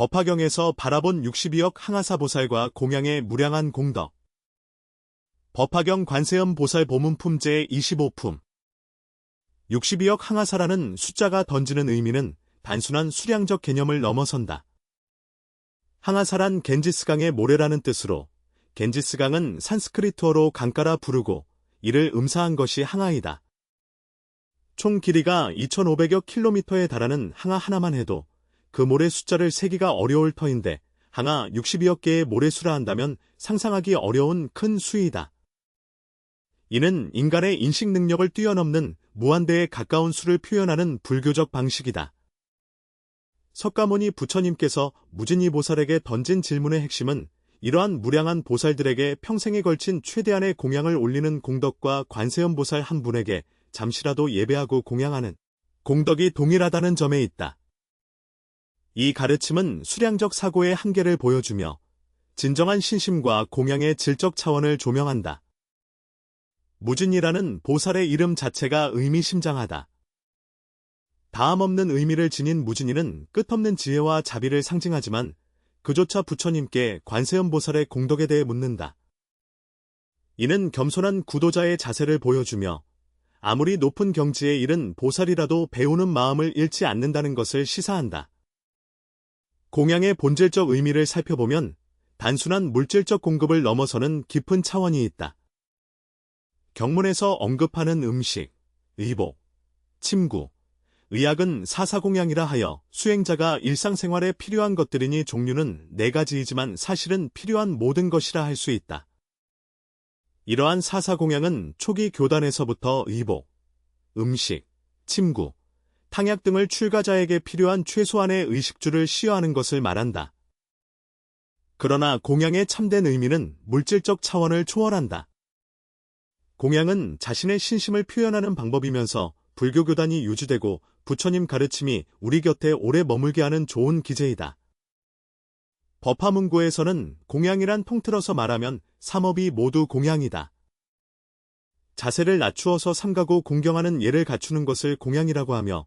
법화경에서 바라본 62억 항아사 보살과 공양의 무량한 공덕. 법화경 관세음 보살 보문 품제 25품. 62억 항아사라는 숫자가 던지는 의미는 단순한 수량적 개념을 넘어선다. 항아사란 겐지스강의 모래라는 뜻으로 겐지스강은 산스크리트어로 강가라 부르고 이를 음사한 것이 항아이다. 총 길이가 2,500여 킬로미터에 달하는 항아 하나만 해도 그 모래 숫자를 세기가 어려울 터인데 항아 62억 개의 모래수라 한다면 상상하기 어려운 큰 수이다. 이는 인간의 인식 능력을 뛰어넘는 무한대에 가까운 수를 표현하는 불교적 방식이다. 석가모니 부처님께서 무진이 보살에게 던진 질문의 핵심은 이러한 무량한 보살들에게 평생에 걸친 최대한의 공양을 올리는 공덕과 관세음 보살 한 분에게 잠시라도 예배하고 공양하는 공덕이 동일하다는 점에 있다. 이 가르침은 수량적 사고의 한계를 보여주며 진정한 신심과 공양의 질적 차원을 조명한다. 무진이라는 보살의 이름 자체가 의미심장하다. 다음 없는 의미를 지닌 무진이는 끝없는 지혜와 자비를 상징하지만 그조차 부처님께 관세음 보살의 공덕에 대해 묻는다. 이는 겸손한 구도자의 자세를 보여주며 아무리 높은 경지에 이른 보살이라도 배우는 마음을 잃지 않는다는 것을 시사한다. 공양의 본질적 의미를 살펴보면 단순한 물질적 공급을 넘어서는 깊은 차원이 있다. 경문에서 언급하는 음식, 의복, 침구, 의학은 사사공양이라 하여 수행자가 일상생활에 필요한 것들이니 종류는 네 가지이지만 사실은 필요한 모든 것이라 할 수 있다. 이러한 사사공양은 초기 교단에서부터 의복, 음식, 침구, 탕약 등을 출가자에게 필요한 최소한의 의식주를 시여하는 것을 말한다. 그러나 공양의 참된 의미는 물질적 차원을 초월한다. 공양은 자신의 신심을 표현하는 방법이면서 불교 교단이 유지되고 부처님 가르침이 우리 곁에 오래 머물게 하는 좋은 기제이다. 법화문고에서는 공양이란 통틀어서 말하면 삼업이 모두 공양이다. 자세를 낮추어서 삼가고 공경하는 예를 갖추는 것을 공양이라고 하며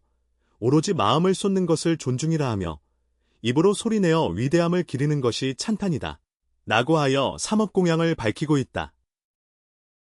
오로지 마음을 쏟는 것을 존중이라 하며 입으로 소리내어 위대함을 기리는 것이 찬탄이다. 라고 하여 삼업공양을 밝히고 있다.